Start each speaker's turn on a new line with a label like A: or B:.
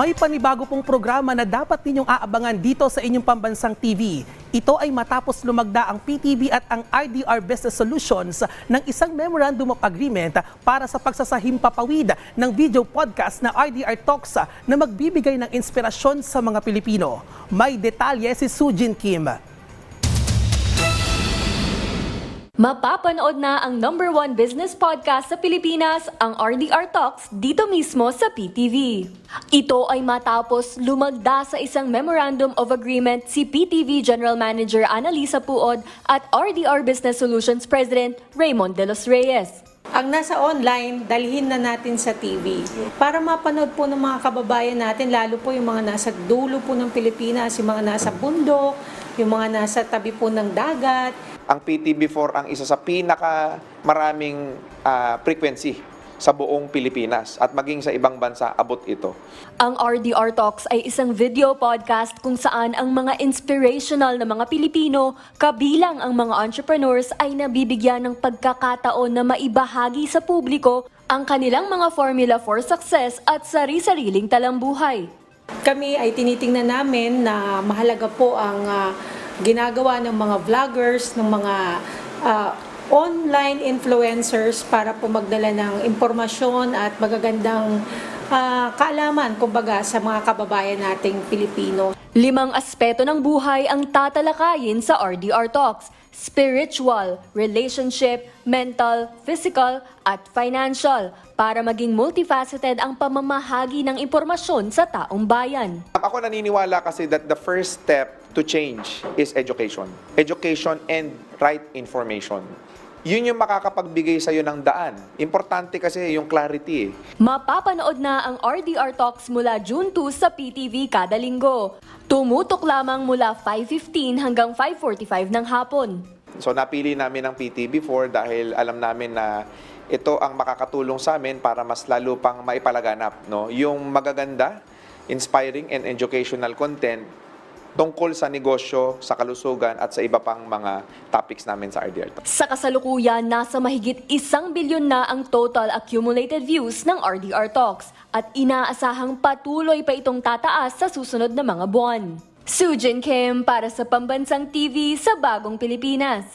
A: May panibago pong programa na dapat ninyong aabangan dito sa inyong pambansang TV. Ito ay matapos lumagda ang PTV at ang RDR Business Solutions ng isang Memorandum of Agreement para sa pagsasahimpapawid ng video podcast na RDR Talks na magbibigay ng inspirasyon sa mga Pilipino. May detalye si Sujin Kim.
B: Mapapanood na ang number one business podcast sa Pilipinas, ang RDR Talks, dito mismo sa PTV. Ito ay matapos lumagda sa isang Memorandum of Agreement si PTV General Manager Annalisa Puod at RDR Business Solutions President Raymond De Los Reyes.
C: Ang nasa online, dalhin na natin sa TV. Para mapanood po ng mga kababayan natin, lalo po yung mga nasa dulo po ng Pilipinas, yung mga nasa bundok, yung mga nasa tabi po ng dagat,
D: ang PTB4 ang isa sa pinaka maraming ah, frequency sa buong Pilipinas at maging sa ibang bansa abot ito.
B: Ang RDR Talks ay isang video podcast kung saan ang mga inspirational na mga Pilipino, kabilang ang mga entrepreneurs ay nabibigyan ng pagkakataon na maibahagi sa publiko ang kanilang mga formula for success at sari-sariling talambuhay.
C: kami ay tinitingnan namin na mahalaga po ang ah, ginagawa ng mga vloggers, ng mga ah, online influencers para po magdala ng impormasyon at magagandang ah, kaalaman kumbaga sa mga kababayan nating Pilipino.
B: Limang aspeto ng buhay ang tatalakayin sa RDR Talks. Spiritual, relationship, mental, physical, at financial para maging multifaceted ang pamamahagi ng impormasyon sa taong bayan.
D: Ako naniniwala kasi that the first step to change is education. Education and right information. Yun yung makakapagbigay sa'yo ng daan. Importante kasi yung clarity eh.
B: Mapapanood na ang RDR Talks mula June 2 sa PTV kada linggo. Tumutok lamang mula 5.15 hanggang 5.45 ng hapon.
D: So napili namin ang PTB4 dahil alam namin na ito ang makakatulong sa amin para mas lalo pang maipalaganap no yung magaganda, inspiring and educational content tungkol sa negosyo, sa kalusugan at sa iba pang mga topics namin sa RDR Talks.
B: Sa kasalukuyan, nasa mahigit isang bilyon na ang total accumulated views ng RDR Talks at inaasahang patuloy pa itong tataas sa susunod na mga buwan. Sujin Kim para sa Pambansang TV sa Bagong Pilipinas.